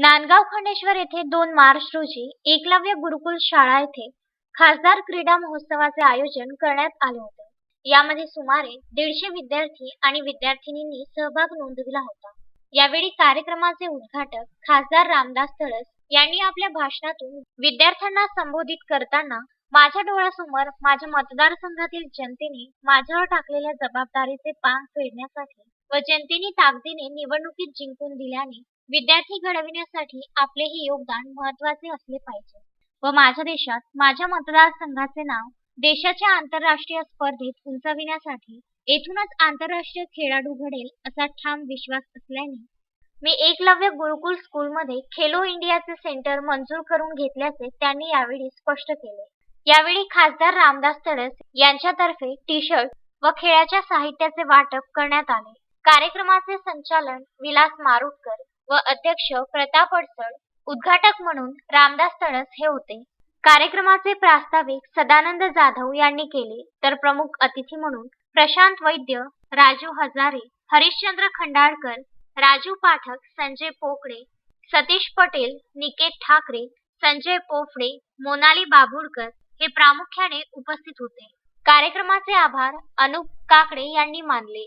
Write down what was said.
नांदगाव खंडेश्वर येथे दोन मार्च रोजी एकलव्य गुरुकुल शाळा येथे खासदार क्रीडा महोत्सवाचे आयोजन करण्यात आले होते. यामध्ये सुमारे दीडशे विद्यार्थी आणि विद्यार्थिनींनी सहभाग नोंदविला होता. यावेळी कार्यक्रमाचे उद्घाटक खासदार रामदास तळस यांनी आपल्या भाषणातून विद्यार्थ्यांना संबोधित करताना माझ्या डोळ्यासमोर माझ्या मतदारसंघातील जनतेने माझ्यावर टाकलेल्या जबाबदारीचे पान फेडण्यासाठी व जनतेने ताकदीने निवडणुकीत जिंकून दिल्याने विद्यार्थी घडविण्यासाठी आपलेही योगदान महत्त्वाचे असले पाहिजे. व माझ्या देशात माझ्या मतदारसंघाचे नाव देशाच्या आंतरराष्ट्रीय स्पर्धेत उंचाविण्यासाठी येथूनच आंतरराष्ट्रीय खेळाडू घडेल असा ठाम विश्वास असल्याने मी एकलव्य गुरुकुल स्कूलमध्ये खेलो इंडियाचे सेंटर मंजूर करून घेतल्याचे त्यांनी यावेळी स्पष्ट केले. यावेळी खासदार रामदास तडस यांच्यातर्फे टी शर्ट व खेळाच्या साहित्याचे वाटप करण्यात आले. कार्यक्रमाचे संचालन विलास मारुटकर व अध्यक्ष प्रताप अडसड उद्घाटक म्हणून रामदास तडस हे होते. कार्यक्रमाचे प्रास्ताविक सदानंद जाधव यांनी केले. तर प्रमुख अतिथी म्हणून प्रशांत वैद्य राजू हजारे हरिश्चंद्र खंडाळकर राजू पाठक संजय पोकळे सतीश पटेल निकेत ठाकरे संजय पोफडे मोनाली बाभुळकर हे प्रामुख्याने उपस्थित होते. कार्यक्रमाचे आभार अनुप काकडे यांनी मानले.